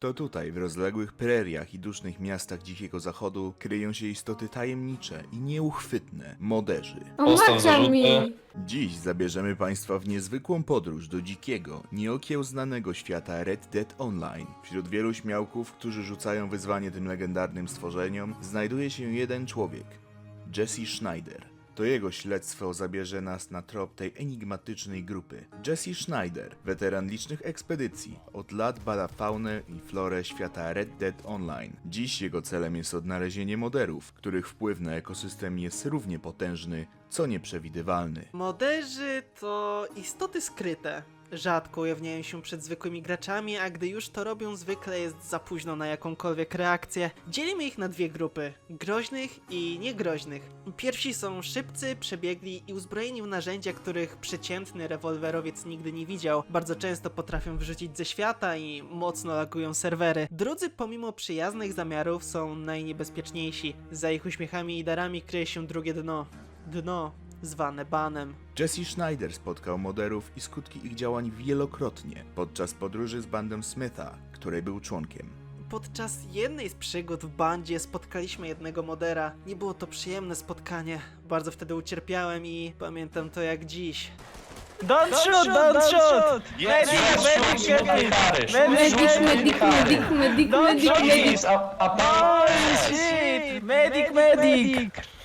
To tutaj, w rozległych preriach i dusznych miastach Dzikiego Zachodu, kryją się istoty tajemnicze i nieuchwytne moderzy. Postaw Omacza mi! Dziś zabierzemy Państwa w niezwykłą podróż do dzikiego, nieokiełznanego świata Red Dead Online. Wśród wielu śmiałków, którzy rzucają wyzwanie tym legendarnym stworzeniom, znajduje się jeden człowiek Jesse Schneider. To jego śledztwo zabierze nas na trop tej enigmatycznej grupy. Jesse Schneider, weteran licznych ekspedycji, od lat bada faunę i florę świata Red Dead Online. Dziś jego celem jest odnalezienie moderów, których wpływ na ekosystem jest równie potężny, co nieprzewidywalny. Moderzy to istoty skryte. Rzadko ujawniają się przed zwykłymi graczami, a gdy już to robią, zwykle jest za późno na jakąkolwiek reakcję. Dzielimy ich na dwie grupy: groźnych i niegroźnych. Pierwsi są szybcy, przebiegli i uzbrojeni w narzędzia, których przeciętny rewolwerowiec nigdy nie widział. Bardzo często potrafią wyrzucić ze świata i mocno lagują serwery. Drudzy, pomimo przyjaznych zamiarów, są najniebezpieczniejsi. Za ich uśmiechami i darami kryje się drugie dno. Dno zwane banem. Jesse Schneider spotkał moderów i skutki ich działań wielokrotnie podczas podróży z bandą Smitha, której był członkiem. Podczas jednej z przygód w bandzie spotkaliśmy jednego modera. Nie było to przyjemne spotkanie. Bardzo wtedy ucierpiałem i pamiętam to jak dziś. Don't shoot, don't shoot! Yes, Medic, medic, yes, medic, yes, Medik, medic, medik, medik, medik, Don't medik, shoot, medik. He's a, a Holy shit! Medic, medic!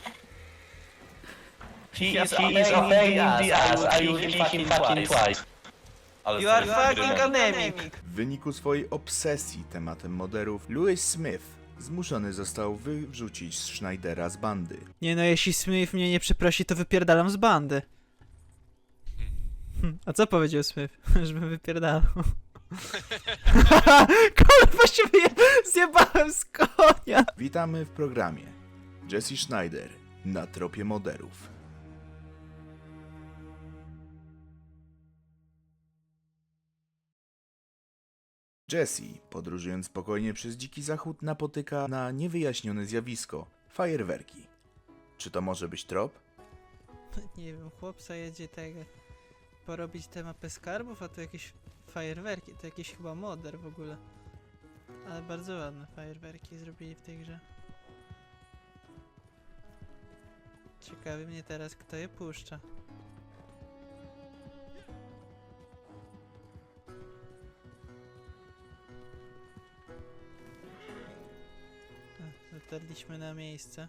He is, he in the ass. I will kill him fucking twice. Ale You are fucking anemic. W wyniku swojej obsesji tematem moderów, Louis Smith zmuszony został wyrzucić Schneidera z bandy. Nie no, jeśli Smith mnie nie przeprosi, to wypierdalam z bandy. Hm, A co powiedział Smith? Żebym wypierdalał. Kurwa się wyje- zjebałem z konia! Witamy w programie Jesse Schneider na tropie moderów. Jesse, podróżując spokojnie przez dziki zachód, napotyka na niewyjaśnione zjawisko fajerwerki. Czy to może być trop? Nie wiem, chłopca jedzie tego porobić tę mapę skarbów, a to jakieś fajerwerki, to jakiś chyba moder w ogóle. Ale bardzo ładne fajerwerki zrobili w tej grze. Ciekawi mnie teraz, kto je puszcza. Dotarliśmy na miejsce.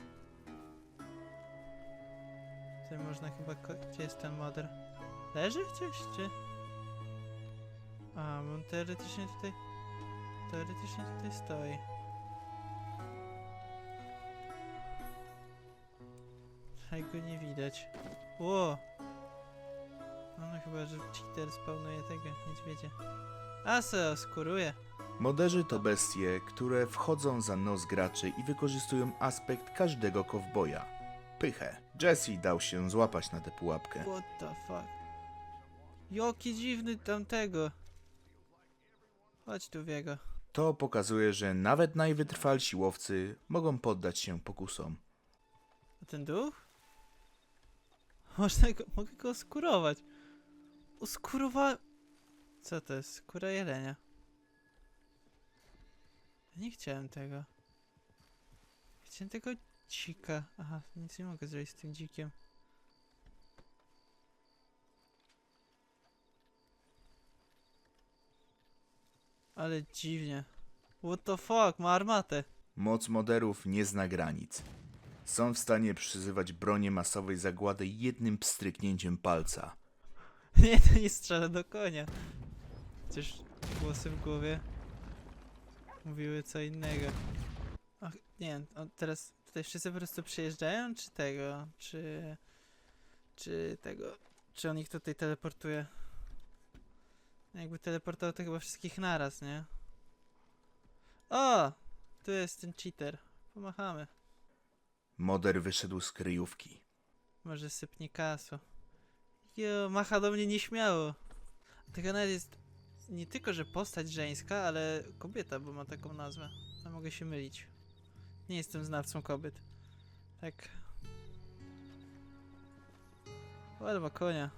Tutaj można chyba... Gdzie jest ten moder? Leży gdzieś, czy? A, on teoretycznie tutaj... Teoretycznie tutaj stoi. Ale go nie widać. Ło! No, no chyba, że cheater spawnuje tego niedźwiedzia. A se oskuruje. Moderzy to bestie, które wchodzą za nos graczy i wykorzystują aspekt każdego kowboja pychę. Jesse dał się złapać na tę pułapkę. What the fuck? Jaki dziwny tamtego. Chodź tu wiego. To pokazuje, że nawet najwytrwalsi łowcy mogą poddać się pokusom. A ten duch? Można go, mogę go oskurować. Uskurowałem... Co to jest? Skóra jelenia. Nie chciałem tego. Chciałem tego dzika. Aha, nic nie mogę zrobić z tym dzikiem. Ale dziwnie. What the fuck, ma armatę. Moc moderów nie zna granic. Są w stanie przyzywać bronię masowej zagłady jednym pstryknięciem palca. Nie, to nie strzela do konia. Chociaż głosy w głowie mówiły co innego. Ach, nie wiem, teraz tutaj wszyscy po prostu przyjeżdżają, czy tego, czy... Czy tego, czy on ich tutaj teleportuje? No Jakby teleportował to chyba wszystkich naraz, nie? O! Tu jest ten cheater. Pomachamy. Moder wyszedł z kryjówki. Może sypnie kasu. Jo, macha do mnie nieśmiało. Taka nawet jest nie tylko, że postać żeńska, ale kobieta, bo ma taką nazwę. A mogę się mylić. Nie jestem znawcą kobiet. Tak. Ale ma konia.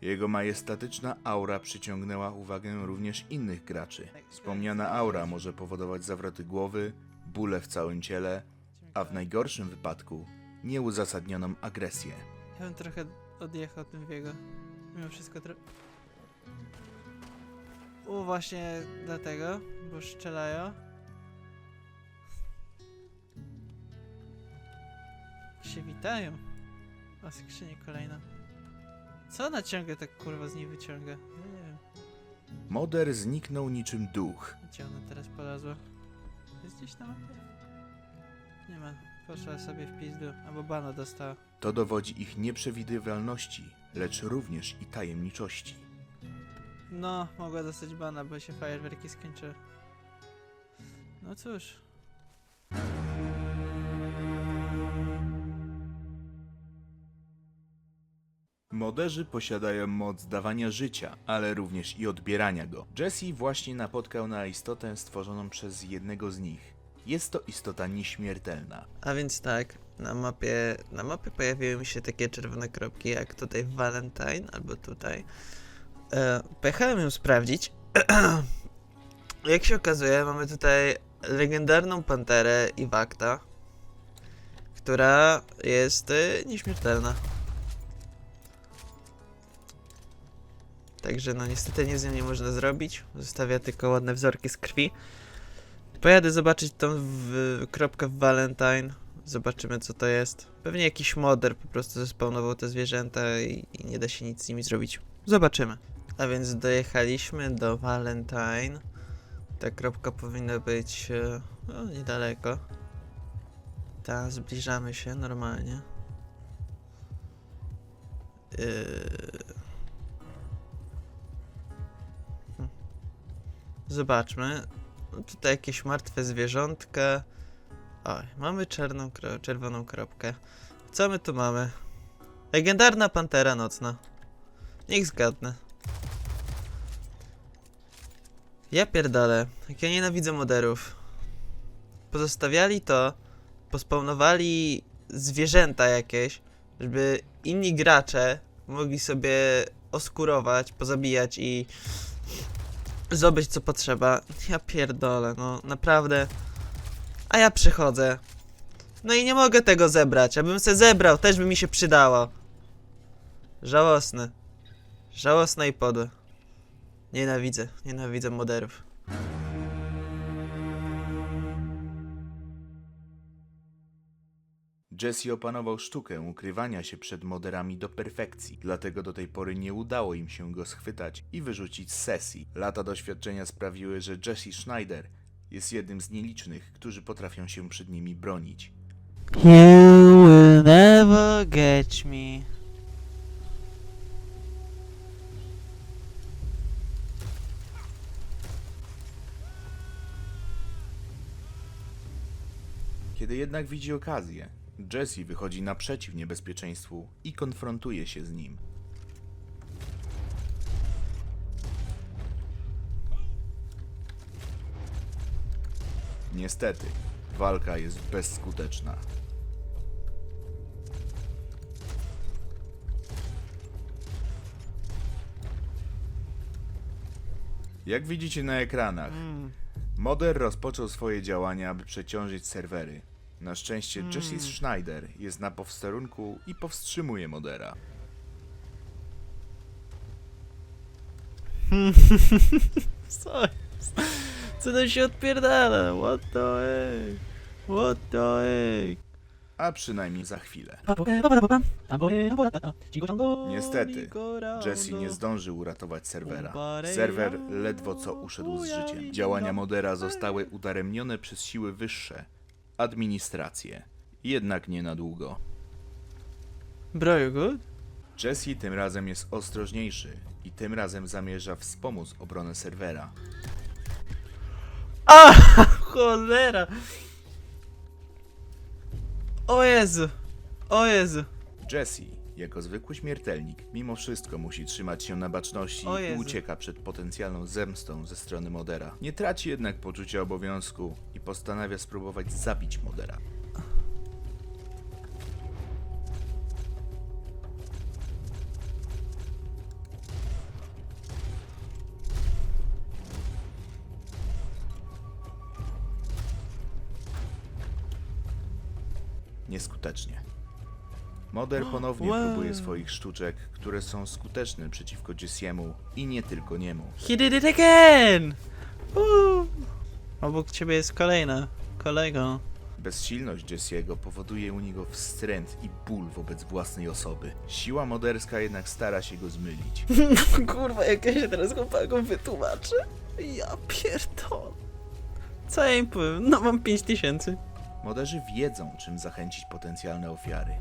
Jego majestatyczna aura przyciągnęła uwagę również innych graczy. Wspomniana aura może powodować zawroty głowy, bóle w całym ciele, a w najgorszym wypadku nieuzasadnioną agresję. Ja bym trochę odjechał tym wiego. Mimo wszystko tro... U, właśnie dlatego, bo strzelają. Się witają. O, skrzynię kolejna. Co ona ciągle tak kurwa z niej wyciąga? Nie wiem. Moder zniknął niczym duch. Gdzie ona teraz polazła? Jest gdzieś na mapie? Nie ma. Poszła sobie w pizdu. Albo bana dostała. To dowodzi ich nieprzewidywalności, lecz również i tajemniczości. No, mogła dostać bana, bo się fajerwerki skończyły. No cóż. Moderzy posiadają moc dawania życia, ale również i odbierania go. Jesse właśnie napotkał na istotę stworzoną przez jednego z nich. Jest to istota nieśmiertelna. A więc tak, na mapie, na mapie pojawiły mi się takie czerwone kropki, jak tutaj w Valentine, albo tutaj. E, pojechałem ją sprawdzić. jak się okazuje, mamy tutaj legendarną panterę Iwakta, która jest e, nieśmiertelna. Także no niestety nic z nią nie można zrobić. Zostawia tylko ładne wzorki z krwi. Pojadę zobaczyć tą w, kropkę w Valentine. Zobaczymy co to jest. Pewnie jakiś moder po prostu zespawnował te zwierzęta i, i nie da się nic z nimi zrobić. Zobaczymy. A więc dojechaliśmy do Valentine. Ta kropka powinna być e, no, niedaleko. Ta, zbliżamy się normalnie. Yy... Zobaczmy. Tutaj jakieś martwe zwierzątka. Oj, mamy czarną, kro- czerwoną kropkę. Co my tu mamy? Legendarna pantera nocna. Niech zgadnę. Ja pierdolę, jak ja nienawidzę moderów. Pozostawiali to, pospawnowali zwierzęta jakieś, żeby inni gracze mogli sobie oskurować, pozabijać i zdobyć co potrzeba. Ja pierdolę, no naprawdę. A ja przychodzę. No i nie mogę tego zebrać. Abym se zebrał, też by mi się przydało. Żałosne. Żałosne i podłe. Nienawidzę, nienawidzę moderów. Jesse opanował sztukę ukrywania się przed moderami do perfekcji, dlatego do tej pory nie udało im się go schwytać i wyrzucić z sesji. Lata doświadczenia sprawiły, że Jesse Schneider jest jednym z nielicznych, którzy potrafią się przed nimi bronić. You will never get me. Kiedy jednak widzi okazję, Jesse wychodzi naprzeciw niebezpieczeństwu i konfrontuje się z nim. Niestety, walka jest bezskuteczna. Jak widzicie na ekranach, Mm. Moder rozpoczął swoje działania, aby przeciążyć serwery. Na szczęście Hmm. Jesse Schneider jest na powsterunku i powstrzymuje Modera. Co jest? Co tam się odpierdala? What the heck? What the heck? A przynajmniej za chwilę. Niestety, Jesse nie zdążył uratować serwera. Serwer ledwo co uszedł z życiem. Działania Modera zostały udaremnione przez siły wyższe. Administrację. Jednak nie na długo. Bro, you good? Jesse tym razem jest ostrożniejszy i tym razem zamierza wspomóc obronę serwera. A, cholera! O Jezu! O Jezu! Jesse, jako zwykły śmiertelnik, mimo wszystko musi trzymać się na baczności O i Jezu. ucieka przed potencjalną zemstą ze strony Modera. Nie traci jednak poczucia obowiązku i postanawia spróbować zabić Modera. Nieskutecznie. Moder ponownie Wow. próbuje swoich sztuczek, które są skuteczne przeciwko Jessiemu i nie tylko niemu. He did it again! Woo! Obok ciebie jest kolejna. Kolego. Bezsilność Jessiego powoduje u niego wstręt i ból wobec własnej osoby. Siła moderska jednak stara się go zmylić. Kurwa, jak ja się teraz chłopakom wytłumaczę? Ja pierdolę. Co ja im powiem? No mam 5000. Moderzy wiedzą, czym zachęcić potencjalne ofiary.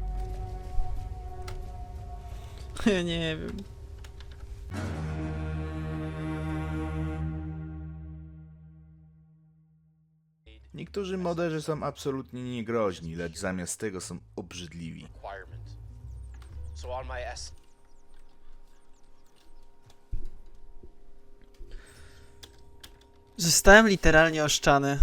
Ja nie wiem. Niektórzy moderzy są absolutnie niegroźni, lecz zamiast tego są obrzydliwi. requirement. So on my S Zostałem literalnie oszczany.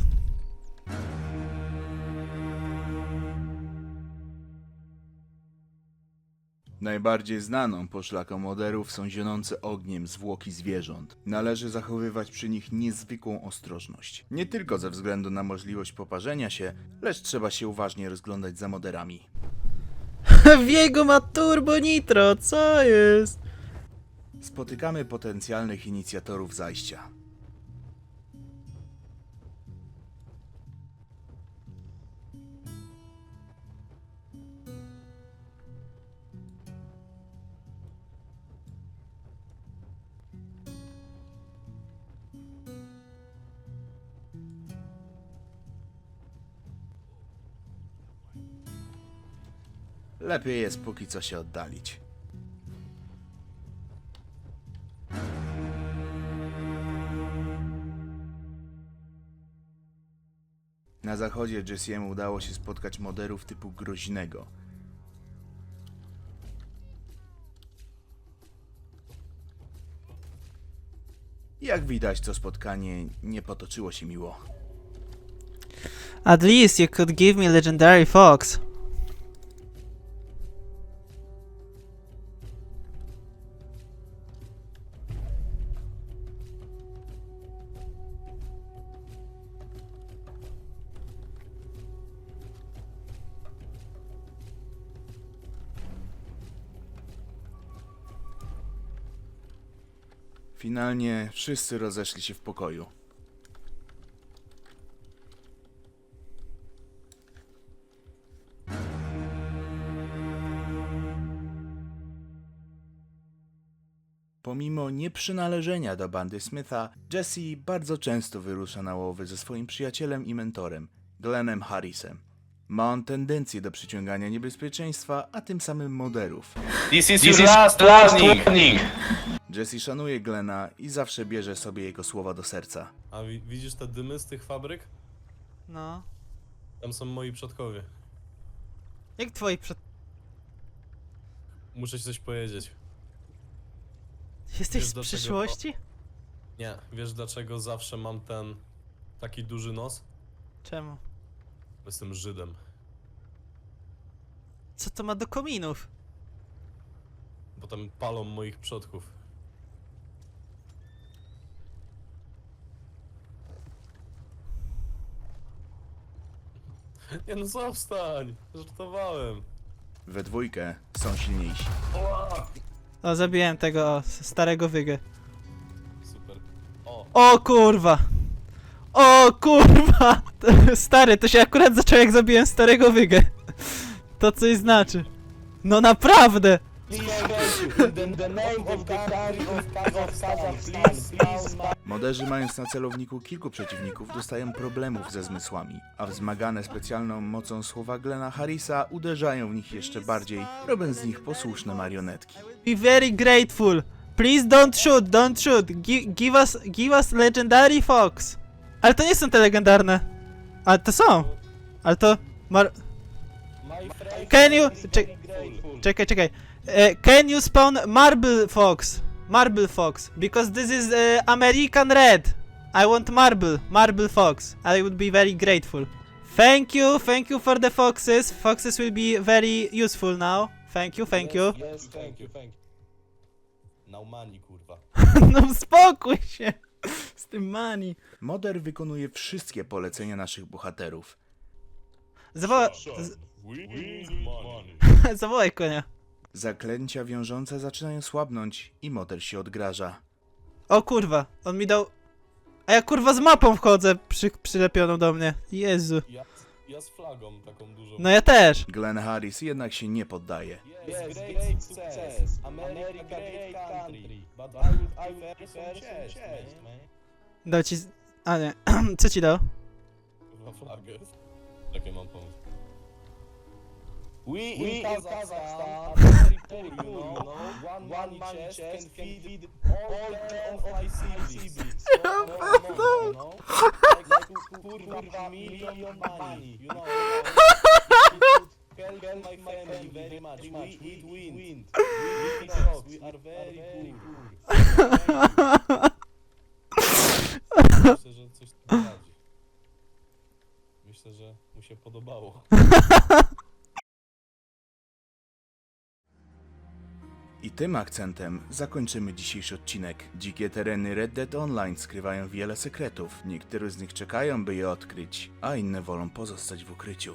Najbardziej znaną poszlaką moderów są zionące ogniem zwłoki zwierząt. Należy zachowywać przy nich niezwykłą ostrożność. Nie tylko ze względu na możliwość poparzenia się, lecz trzeba się uważnie rozglądać za moderami. Wiego ma turbo nitro, co jest? Spotykamy potencjalnych inicjatorów zajścia. Lepiej jest póki co się oddalić. Na zachodzie Jessiemu udało się spotkać moderów typu groźnego. Jak widać, to spotkanie nie potoczyło się miło. At least you could give me legendary fox. Finalnie wszyscy rozeszli się w pokoju. Pomimo nieprzynależenia do bandy Smitha, Jesse bardzo często wyrusza na łowy ze swoim przyjacielem i mentorem, Glennem Harrisem. Ma on tendencję do przyciągania niebezpieczeństwa, a tym samym moderów. This is your last warning. Jesse szanuje Glena i zawsze bierze sobie jego słowa do serca. A wi- widzisz te dymy z tych fabryk? No. Tam są moi przodkowie. Jak twoi przed... Muszę ci coś powiedzieć. Jesteś Wiesz, z dlaczego- przyszłości? Nie, wiesz dlaczego zawsze mam ten taki duży nos? Czemu? Bo Jestem Żydem. Co to ma do kominów? Potem palą moich przodków. Nie no zostań! Żartowałem. We dwójkę są silniejsi. O, zabiłem tego starego wygę. Super. O, O kurwa! O kurwa! Stary, to się akurat zaczęło jak zabiłem starego wygę. To coś znaczy. No naprawdę! Moderzy mając na celowniku kilku przeciwników dostają problemów ze zmysłami, a wzmagane specjalną mocą słowa Glena Harrisa uderzają w nich jeszcze bardziej, robiąc z nich posłuszne marionetki. Be very grateful. Please don't shoot, don't shoot. Gi give us, give us legendary fox. Ale to nie są te legendarne. Ale to są. Ale to... Mar Can you... Czek czekaj, czekaj. E, can you spawn marble fox? Marble fox. Because this is e, American red. I want marble. Marble fox. I would be very grateful. Thank you, thank you for the foxes. Foxes will be very useful now. Thank you, thank you. Yes, thank you, thank you. Now money, kurwa. No spokój się z tym money. Moder wykonuje wszystkie polecenia naszych bohaterów. Money. Zawołaj konia. Zaklęcia wiążące zaczynają słabnąć i model się odgraża. O kurwa, on mi dał... A ja kurwa z mapą wchodzę przy, przylepioną do mnie. Jezu. Ja, ja z flagą taką dużą. No ja też. Glenn Harris jednak się nie poddaje. Yes, great success. America, great country. But I would prefer some chest, man. Dał ci... z- A nie, co ci dał? Kurwa flagę. Jakie mam pomysł? We, in Kazakhstan are very poor, you know. One, one money chest can feed all ten of my siblings. No, no, no, you know. Like, like kurwa million money, you know. Help my family very much. We eat wind. We eat frogs. We are very poor. Myślę, że coś tu radzi. Myślę, że mu się podobało. I tym akcentem zakończymy dzisiejszy odcinek. Dzikie tereny Red Dead Online skrywają wiele sekretów. Niektóre z nich czekają, by je odkryć, a inne wolą pozostać w ukryciu.